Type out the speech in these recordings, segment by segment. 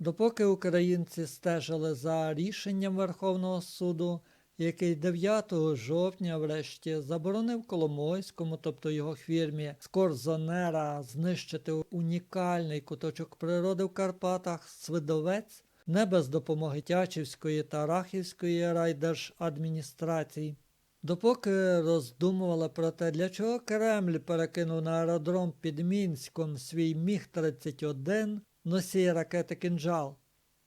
Допоки українці стежили за рішенням Верховного суду, який 9 жовтня врешті заборонив Коломойському, тобто його фірмі Скорзонера, знищити унікальний куточок природи в Карпатах Свидовець, не без допомоги Тячівської та Рахівської райдержадміністрацій. Допоки роздумували про те, для чого Кремль перекинув на аеродром під Мінськом свій Міг-31 носій ракети «Кінжал»,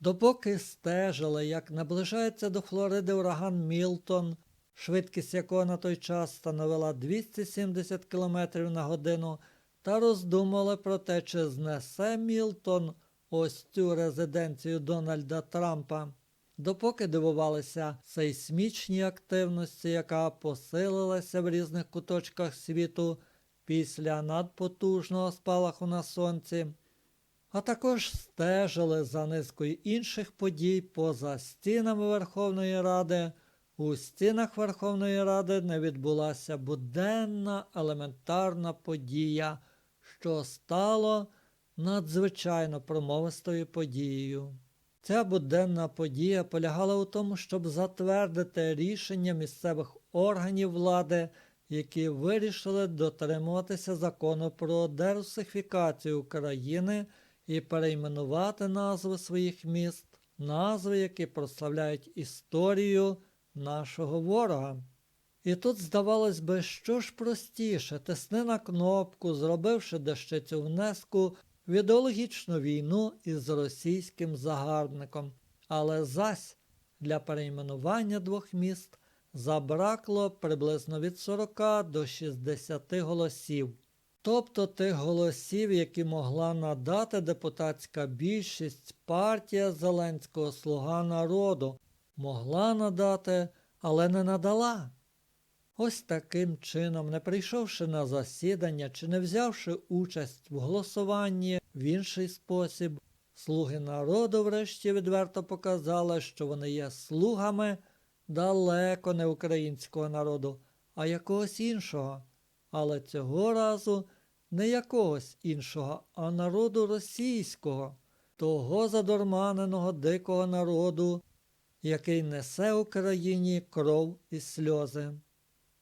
допоки стежили, як наближається до Флориди ураган Мілтон, швидкість якого на той час становила 270 км на годину, та роздумували про те, чи знесе Мілтон ось цю резиденцію Дональда Трампа, допоки дивувалися сейсмічній активності, яка посилилася в різних куточках світу після надпотужного спалаху на сонці а також стежили за низкою інших подій поза стінами Верховної Ради. У стінах Верховної Ради не відбулася буденна елементарна подія, що стало надзвичайно промовистою подією. Ця буденна подія полягала у тому, щоб затвердити рішення місцевих органів влади, які вирішили дотримуватися закону про дерусифікацію України і перейменувати назви своїх міст, назви, які прославляють історію нашого ворога. І тут, здавалось би, що ж простіше, тисни на кнопку, зробивши дещицю внеску в ідеологічну війну із російським загарбником. Але зась для перейменування двох міст забракло приблизно від 40 до 60 голосів тобто тих голосів, які могла надати депутатська більшість партія Зеленського Слуга народу, могла надати, але не надала. Ось таким чином, не прийшовши на засідання чи не взявши участь в голосуванні в інший спосіб, слуги народу врешті відверто показали, що вони є слугами далеко не українського народу, а якогось іншого. Але цього разу не якогось іншого, а народу російського, того задорманеного дикого народу, який несе Україні кров і сльози.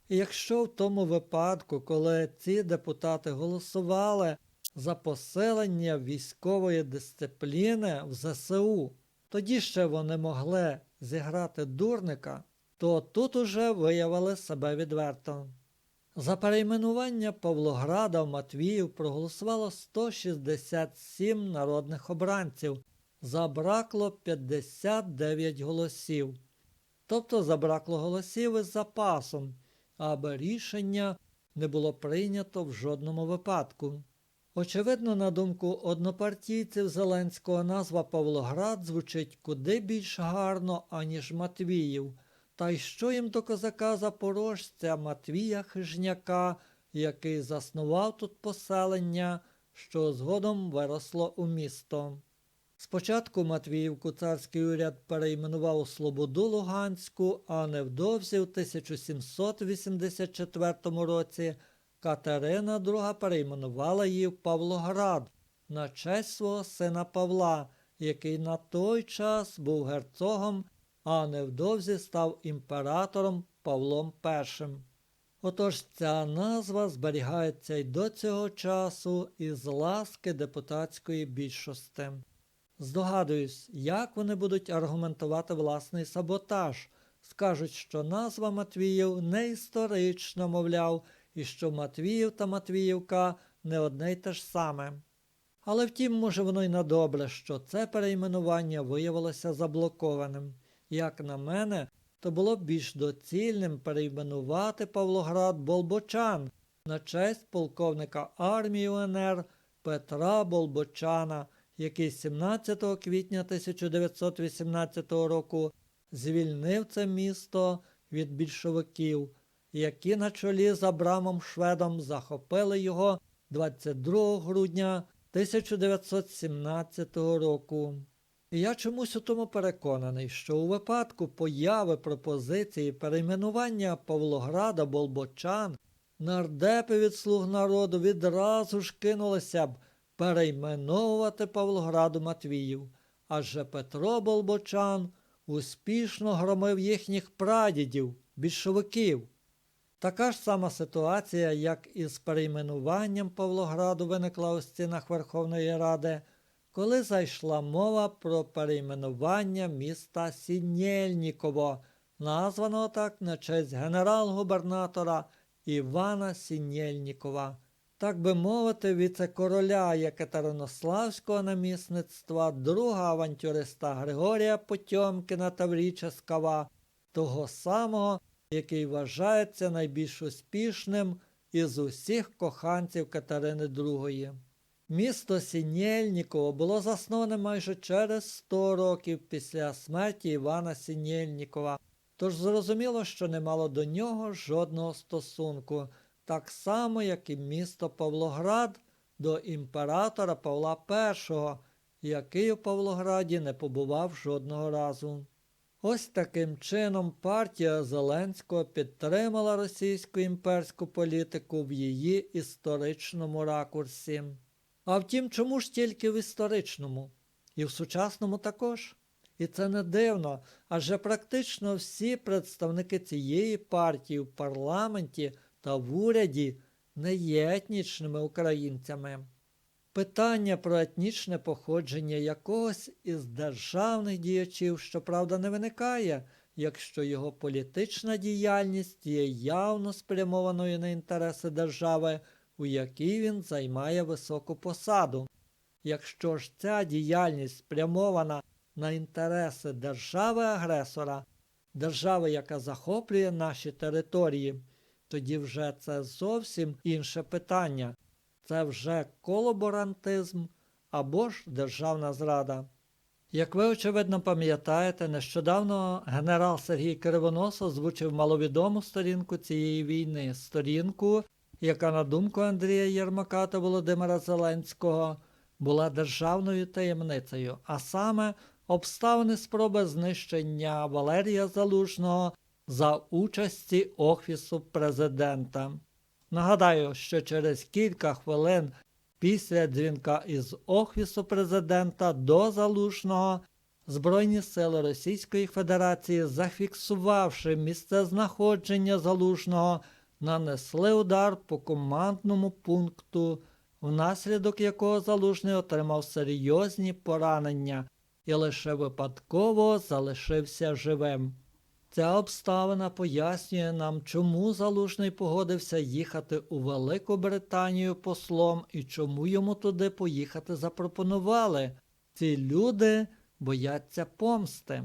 Якщо в тому випадку, коли ці депутати голосували за поселення військової дисципліни в ЗСУ, тоді ще вони могли зіграти дурника, то тут уже виявили себе відверто. За перейменування Павлограда в Матвіїв проголосувало 167 народних обранців. Забракло 59 голосів. Тобто забракло голосів із запасом, аби рішення не було прийнято в жодному випадку. Очевидно, на думку однопартійців Зеленського, назва Павлоград звучить куди більш гарно, аніж Матвіїв. Та й що їм до козака запорожця Матвія Хижняка, який заснував тут поселення, що згодом виросло у місто. Спочатку Матвіївку царський уряд перейменував у Слободу Луганську, а невдовзі в 1784 році Катерина II перейменувала її в Павлоград на честь свого сина Павла, який на той час був герцогом а невдовзі став імператором Павлом І. Отож ця назва зберігається й до цього часу із ласки депутатської більшості. Здогадуюсь, як вони будуть аргументувати власний саботаж. Скажуть, що назва Матвіїв не історична, мовляв, і що Матвіїв та Матвіївка не одне й те ж саме. Але втім, може воно й на добре, що це перейменування виявилося заблокованим. Як на мене, то було б більш доцільним перейменувати Павлоград Болбочан на честь полковника армії УНР Петра Болбочана, який 17 квітня 1918 року звільнив це місто від більшовиків, які на чолі з Абрамом Шведом захопили його 22 грудня 1917 року. І я чомусь у тому переконаний, що у випадку появи пропозиції перейменування Павлограда Болбочан нардепи від слуг народу відразу ж кинулися б перейменовувати Павлограду Матвіїв, адже Петро Болбочан успішно громив їхніх прадідів, більшовиків. Така ж сама ситуація, як і з перейменуванням Павлограду, виникла у стінах Верховної Ради, коли зайшла мова про перейменування міста Сінєльніково, названого так на честь генерал-губернатора Івана Сінєльнікова. Так би мовити, віце-короля Єкатеринославського намісництва, друга авантюриста Григорія Потьомкіна Тавріческого, того самого, який вважається найбільш успішним із усіх коханців Катерини II. Місто Сінєльніково було засноване майже через 100 років після смерті Івана Сінєльнікова, тож зрозуміло, що не мало до нього жодного стосунку, так само, як і місто Павлоград до імператора Павла І, який у Павлограді не побував жодного разу. Ось таким чином партія Зеленського підтримала російську імперську політику в її історичному ракурсі. А втім, чому ж тільки в історичному? І в сучасному також. І це не дивно, адже практично всі представники цієї партії в парламенті та в уряді не є етнічними українцями. Питання про етнічне походження якогось із державних діячів, щоправда, не виникає, якщо його політична діяльність є явно спрямованою на інтереси держави, у якій він займає високу посаду. Якщо ж ця діяльність спрямована на інтереси держави-агресора, держави, яка захоплює наші території, тоді вже це зовсім інше питання. Це вже колаборантизм або ж державна зрада. Як ви очевидно пам'ятаєте, нещодавно генерал Сергій Кривонос озвучив маловідому сторінку цієї війни, сторінку, яка, на думку Андрія Єрмака та Володимира Зеленського, була державною таємницею, а саме обставини спроби знищення Валерія Залужного за участі Офісу президента. Нагадаю, що через кілька хвилин після дзвінка із Офісу президента до Залужного Збройні сили Російської Федерації, зафіксувавши місце знаходження Залужного, нанесли удар по командному пункту, внаслідок якого Залужний отримав серйозні поранення і лише випадково залишився живим. Ця обставина пояснює нам, чому Залужний погодився їхати у Велику Британію послом і чому йому туди поїхати запропонували. Ці люди бояться помсти.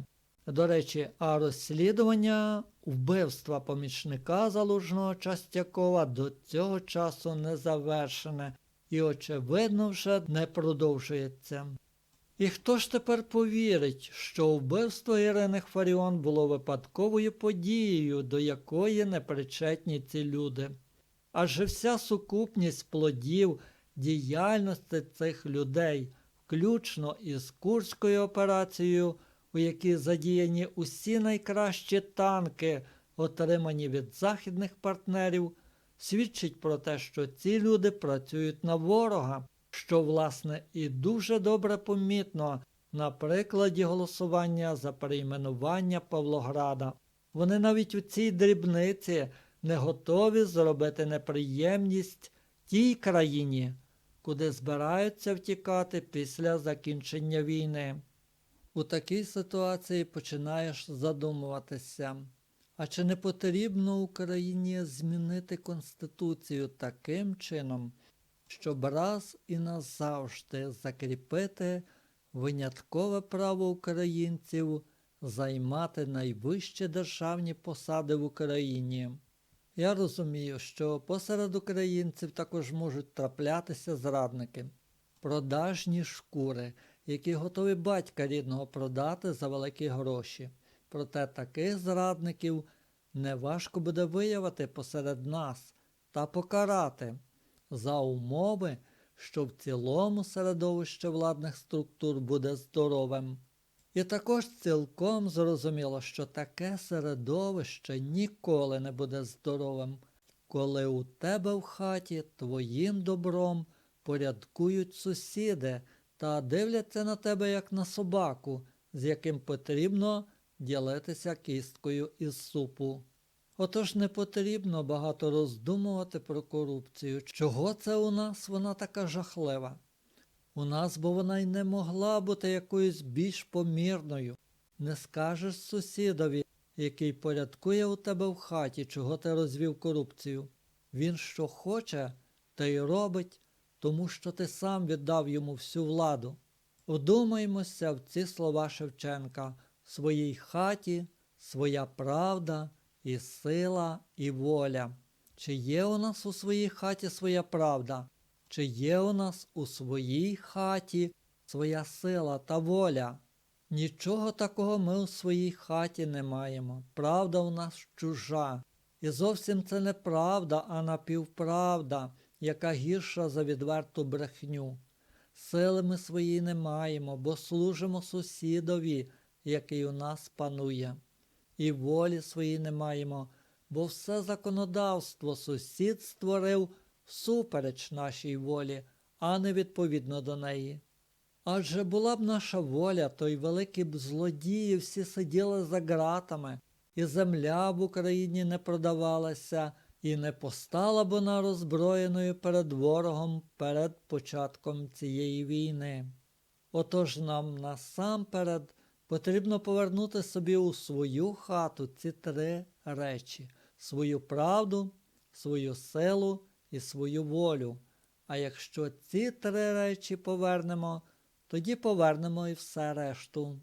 До речі, а розслідування вбивства помічника Залужного Частякова до цього часу не завершене і, очевидно, вже не продовжується. І хто ж тепер повірить, що вбивство Ірини Фаріон було випадковою подією, до якої не причетні ці люди? Адже вся сукупність плодів діяльності цих людей, включно із Курською операцією, у якій задіяні усі найкращі танки, отримані від західних партнерів, свідчить про те, що ці люди працюють на ворога що, власне, і дуже добре помітно на прикладі голосування за перейменування Павлограда. Вони навіть у цій дрібниці не готові зробити неприємність тій країні, куди збираються втікати після закінчення війни. У такій ситуації починаєш задумуватися, а чи не потрібно Україні змінити Конституцію таким чином, щоб раз і назавжди закріпити виняткове право українців займати найвищі державні посади в Україні. Я розумію, що посеред українців також можуть траплятися зрадники, продажні шкури, які готові батька рідного продати за великі гроші. Проте таких зрадників неважко буде виявити посеред нас та покарати за умови, що в цілому середовище владних структур буде здоровим. І також цілком зрозуміло, що таке середовище ніколи не буде здоровим, коли у тебе в хаті твоїм добром порядкують сусіди та дивляться на тебе як на собаку, з яким потрібно ділитися кісткою із супу. Отож не потрібно багато роздумувати про корупцію. Чого це у нас вона така жахлива? У нас, бо вона й не могла бути якоюсь більш помірною. Не скажеш сусідові, який порядкує у тебе в хаті, чого ти розвів корупцію. Він що хоче, та й робить, тому що ти сам віддав йому всю владу. Вдумаймося в ці слова Шевченка в своїй хаті, своя правда і сила, і воля. Чи є у нас у своїй хаті своя правда? Чи є у нас у своїй хаті своя сила та воля? Нічого такого ми у своїй хаті не маємо. Правда у нас чужа. І зовсім це не правда, а напівправда, яка гірша за відверту брехню. Сили ми свої не маємо, бо служимо сусідові, який у нас панує. І волі свої не маємо, бо все законодавство сусід створив всупереч нашій волі, а не відповідно до неї. Адже була б наша воля, то й великі б злодії всі сиділи за ґратами, і земля в Україні не продавалася, і не постала б вона роззброєною перед ворогом перед початком цієї війни. Отож нам насамперед потрібно повернути собі у свою хату ці три речі свою правду, свою силу і свою волю. А якщо ці три речі повернемо, тоді повернемо і все решту.